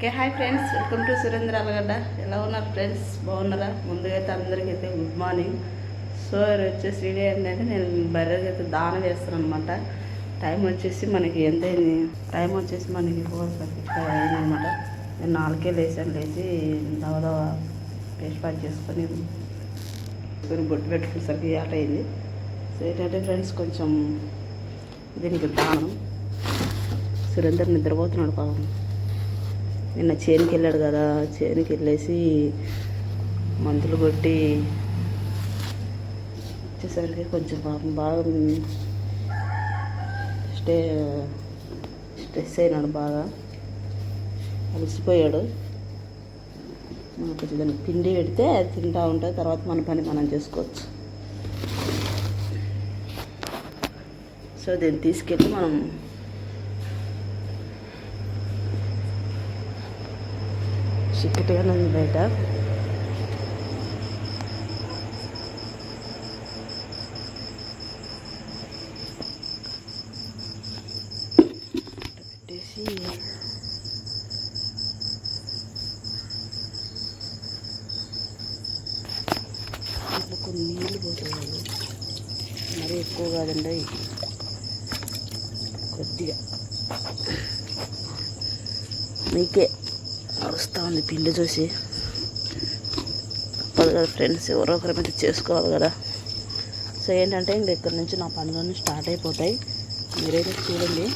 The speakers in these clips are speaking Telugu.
Okay hi friends. Welcome to Surendra Alagadda ఎలా ఉన్నారు ఫ్రెండ్స్? బాగున్నారా? ముందుగా అయితే అందరికీ అయితే గుడ్ మార్నింగ్. సో వచ్చేసి వీడియో ఏంటంటే నేను బర్రెకి అయితే దానం వేస్తాను అనమాట టైం వచ్చేసి మనకి ఎంత అయింది? టైం వచ్చేసి మనకి ఫోర్ థర్టీ ఫైవ్ అయిందనమాట నేను నాలుగే లేచాను లేచి దవదవ పేస్ట్ ప్యాక్ చేసుకొని కొన్ని బొట్టు పెట్టుకునేసరికి ఆట అయింది. సో ఏంటంటే ఫ్రెండ్స్ కొంచెం దీనికి దానం. సురేందర్ నిద్రపోతున్నాడు పాపం. నిన్న చేనుకి వెళ్ళాడు కదా చేనుకి వెళ్ళేసి మందులు కొట్టి వచ్చేసరికి కొంచెం పాపం బాగా స్టే స్ట్రెస్ అయినాడు బాగా. అలసిపోయాడు. మనం కొంచెం దానికి పిండి పెడితే తింటూ తింటా ఉంటుంది తర్వాత మన పని మనం చేసుకోవచ్చు. సో దీన్ని తీసుకెళ్ళి మనం చిక్కటిగానే ఉంది బయట పెట్టేసి ఇట్లా కొన్ని నీళ్ళు పోసేయాలి మరీ ఎక్కువ కాదండి కొద్దిగా మీకే వస్తూ ఉంది పిండి చూసి. తప్పదు కదా ఫ్రెండ్స్ ఎవరో ఒకరి మీద చేసుకోవాలి కదా. సో ఏంటంటే ఇంక ఇక్కడ నుంచి నా పనులన్నీ స్టార్ట్ అయిపోతాయి. మీరైతే చూడండి.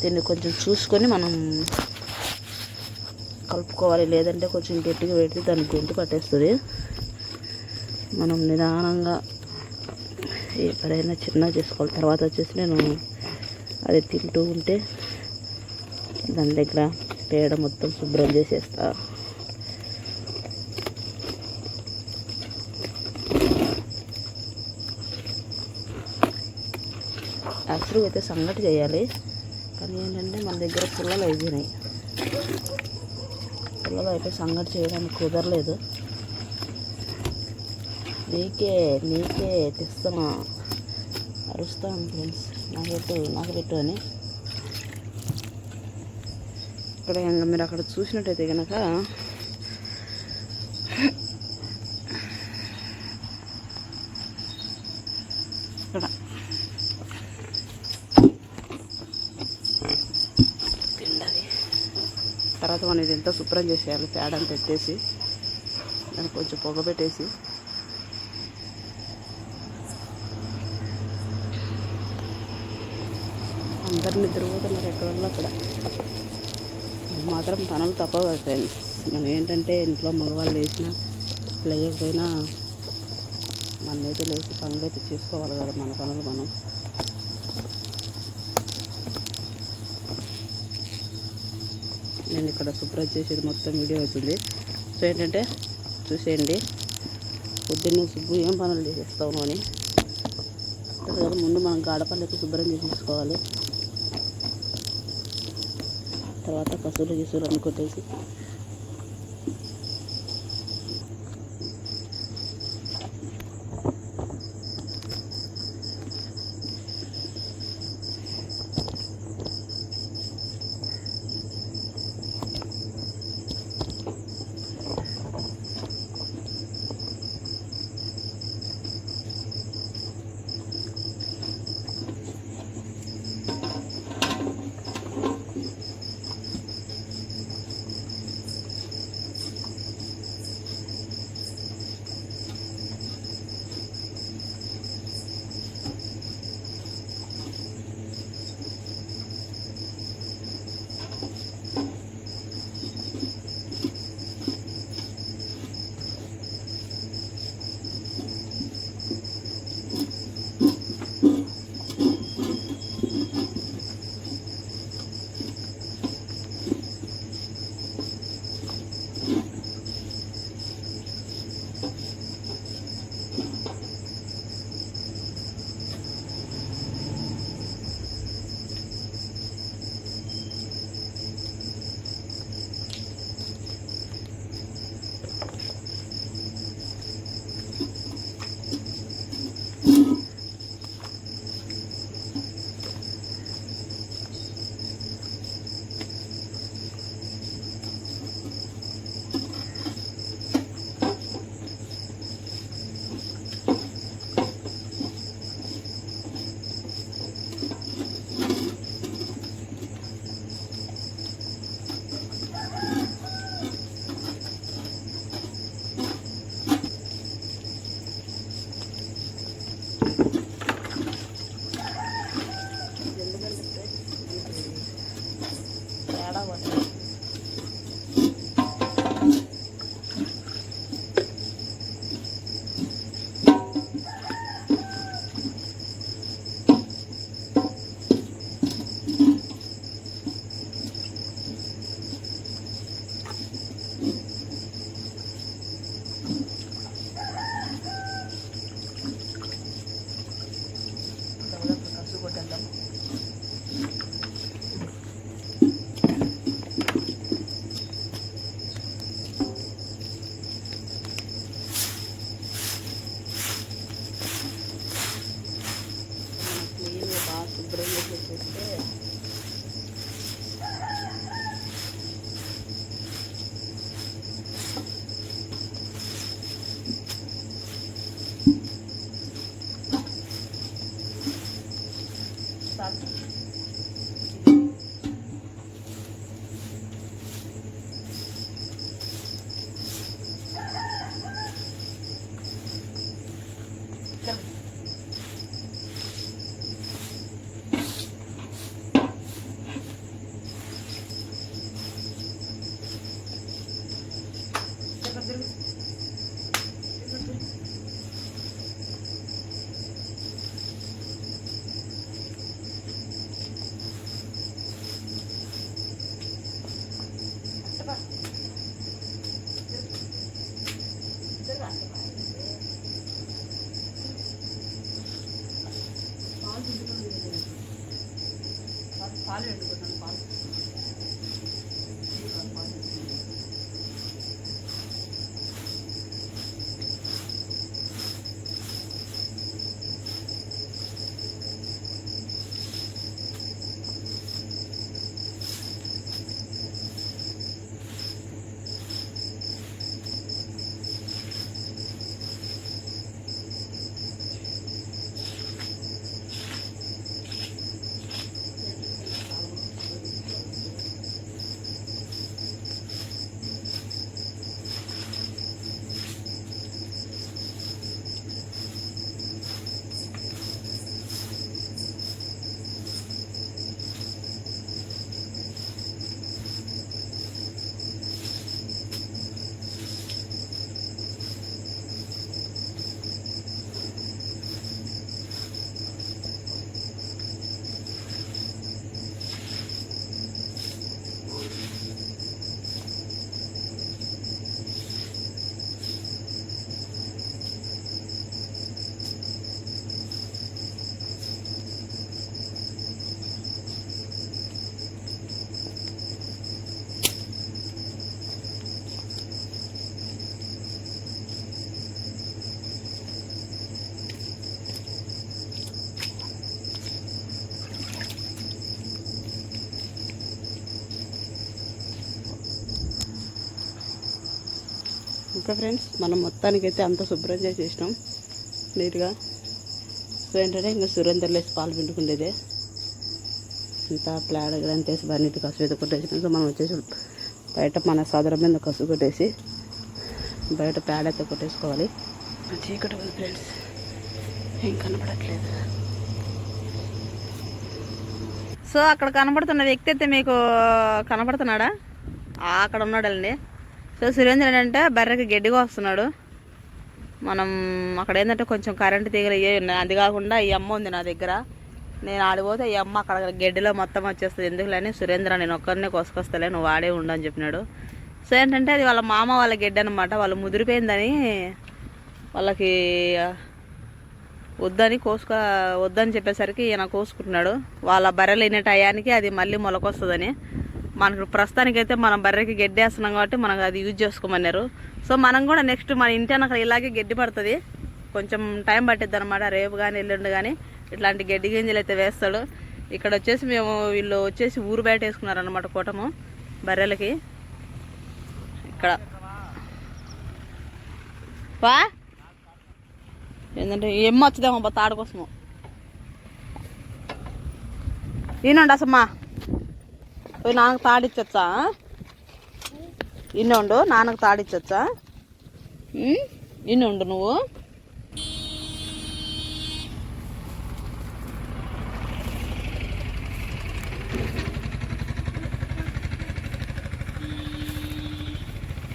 దీన్ని కొంచెం చూసుకొని మనం కలుపుకోవాలి. లేదంటే కొంచెం గట్టిగా పెడితే దానికి గొంతు పట్టేస్తుంది. మనం నిదానంగా ఎక్కడైనా చిన్నగా చేసుకోవాలి. తర్వాత వచ్చేసి నేను అది తింటూ ఉంటే దాని దగ్గర పేడ మొత్తం శుభ్రం చేసేస్తా. యాక్చువల్గా అయితే సంగటి చేయాలి. కానీ ఏంటంటే మన దగ్గర పుల్లలు అయిపోయినాయి. పుల్లలు అయితే సంగటి చేయడానికి కుదరలేదు. నీకే నీకే తెస్తున్నా. అరుస్తాను ఫ్రెండ్స్. నాకు నాకు పెట్టు అని. ఇక్కడ ఇంకా మీరు అక్కడ చూసినట్టయితే కనుక ఇక్కడ. తిండది. తర్వాత మనం ఇది ఎంత శుభ్రం చేసేయాలి. పేడ అంతా ఎత్తేసి దానికి కొంచెం పొగ పెట్టేసి. అందరు నిద్రపోతున్నారు ఎక్కడన్నా అక్కడ మాత్రం పనులు తప్పవు ఫ్రెండ్స్ మనం ఏంటంటే ఇంట్లో మగవాళ్ళు లేచినా లేకపోయినా మన అయితే లేచి పనులు అయితే చేసుకోవాలి కదా మన పనులు మనం. నేను ఇక్కడ శుభ్రం చేసేది మొత్తం వీడియో అవుతుంది. సో ఏంటంటే చూసేయండి. పొద్దున్నే సుబ్బు ఏం పనులు చేసేస్తావు అని. ముందు మనం గాడపల్లెకి శుభ్రం చేసేసుకోవాలి. తర్వాత కసులు గిసులు అనుకొట్టేసి పాలు పెట్టుకుంటాను పాలు ఓకే ఫ్రెండ్స్ మనం మొత్తానికైతే అంత శుభ్రం చేసేసినాం నీట్గా. సో ఏంటంటే ఇంకా సురేందర్లో వేసి పాలు పిండుకుండేదే. ఇంత ప్లాడ్ అంతా వేసి బాగా నీట్గా కసు మీద కొట్టేసినాం. సో మనం వచ్చేసి బయట మన సదరం మీద కసు కొట్టేసి బయట ప్యాడ్ అయితే కొట్టేసుకోవాలి. చీకటి ఉంది ఫ్రెండ్స్. ఏం కనపడట్లేదు. సో అక్కడ కనబడుతున్న వ్యక్తి అయితే మీకు కనబడుతున్నాడా? అక్కడ ఉన్నాడండి. సో సురేంద్ర అంటే బర్రెకి గడ్డిగా వస్తున్నాడు. మనం అక్కడ ఏంటంటే కొంచెం కరెంటు తీగలు ఇవే ఉన్నాయి. అది కాకుండా ఈ అమ్మ ఉంది నా దగ్గర. నేను ఆడిపోతే ఈ అమ్మ అక్కడ గడ్డిలో మొత్తం వచ్చేస్తుంది. ఎందుకులని సురేంద్ర నేను ఒక్కరినే కోసుకొస్తలే. నువ్వు వాడే ఉండు అని చెప్పినాడు. సో ఏంటంటే అది వాళ్ళ మామ వాళ్ళ గడ్డి అనమాట వాళ్ళు ముదిరిపోయిందని వాళ్ళకి వద్దని కోసుకో వద్దని చెప్పేసరికి ఈయన కోసుకుంటున్నాడు. వాళ్ళ బర్రెలు అయిన టయానికి అది మళ్ళీ మొలకొస్తుందని. మనకు ప్రస్తుతానికైతే మనం బర్రెకి గడ్డి వేస్తున్నాం కాబట్టి మనకు అది యూజ్ చేసుకోమన్నారు. సో మనం కూడా నెక్స్ట్ మన ఇంటి అక్కడ ఇలాగే గడ్డి పడుతుంది. కొంచెం టైం పట్టిద్ది అనమాట రేపు కానీ ఎల్లుండి కానీ ఇట్లాంటి గడ్డి గింజలు అయితే వేస్తాడు. ఇక్కడ వచ్చేసి మేము వీళ్ళు వచ్చేసి ఊరు బయట వేసుకున్నారనమాట కూటము బర్రెలకి. ఇక్కడ. వా? ఏంటంటే ఎమ్మ వచ్చిదేమో బా తాడు కోసము. ఈనండి అసమ్మా పోయి నాన్నకు తాడిచ్చొచ్చా? ఇన్ని ఉండు నాన్నకు తాడిచ్చొచ్చా? ఇన్నుండు ఇన్ని ఉండు నువ్వు.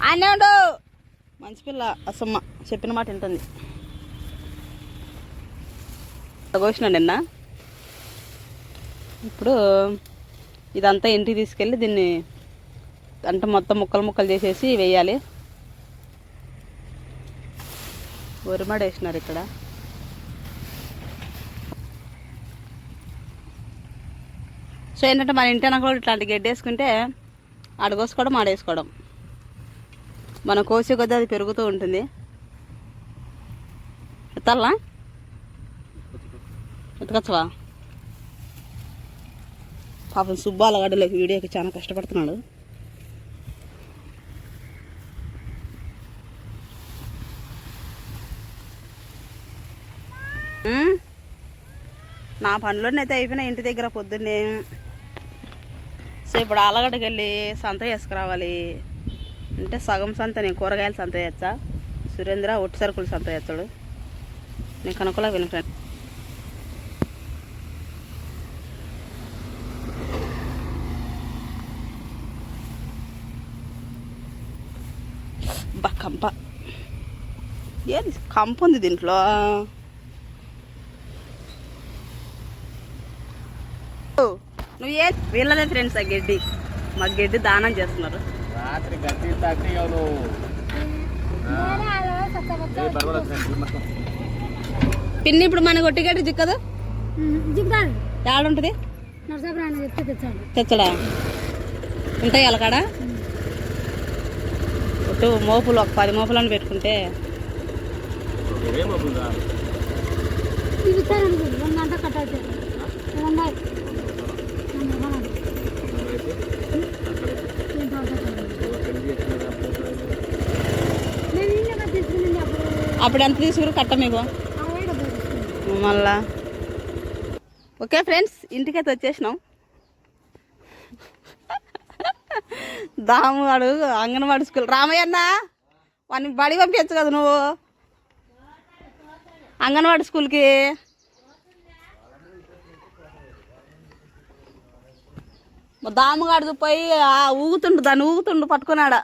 ఆయన ఉండు. మంచి పిల్ల అసమ్మ చెప్పిన మాట వింటుంది. కోసిన నిన్న? ఇప్పుడు ఇదంతా ఇంటికి తీసుకెళ్ళి దీన్ని అంటే మొత్తం ముక్కలు ముక్కలు చేసేసి వేయాలి. వరిమడ వేసినారు ఇక్కడ. సో ఏంటంటే మన ఇంటి కూడా ఇట్లాంటి గడ్డి వేసుకుంటే అడగోసుకోవడం ఆడేసుకోవడం. మనం కోసే కొద్దీ అది పెరుగుతూ ఉంటుంది. ఎత్తాలా? ఎత్తుకొచ్చవా? పాపం సుబ్బాల గడ్డలోకి వీడియోకి చాలా కష్టపడుతున్నాడు. నా పనులన్నీ అయితే ఇంటి దగ్గర పొద్దున్నే. సో ఇప్పుడు ఆలగడ్డకి వెళ్ళి సంత చేసుకురావాలి. అంటే సగం సంత నేను కూరగాయలు సంత చేస్తా. సురేంద్ర ఒట్టి సరుకులు సంత చేస్తాడు. నేను కనుకలా విను ఫ్రెండ్ బా కంప ఏది? కంపు ఉంది దీంట్లో. నువ్వు ఏ వీళ్ళదే ఫ్రెండ్స్ ఆ గడ్డి? మా గడ్డి దానం చేస్తున్నారు. రాత్రి గడ్డి పిన్ని ఇప్పుడు మన గొట్టి గడ్డి చిక్కదు? ఏడుంటది తెచ్చడా? ఉంటాయి అలకాడ మోపులు ఒక పది మోపులను పెట్టుకుంటే అప్పుడు ఎంత తీసుకురు? కట్ట మీకు మళ్ళా. ఓకే ఫ్రెండ్స్ ఇంటికైతే వచ్చేసినాం. దాము వాడు అంగన్వాడి స్కూల్. రామయ్య అన్న వాడిని బడి పంపించచ్చు కదా నువ్వు. అంగన్వాడి స్కూల్కి. మా పోయి ఆ ఊగుతుండు దాన్ని ఊగుతుండు పట్టుకున్నాడా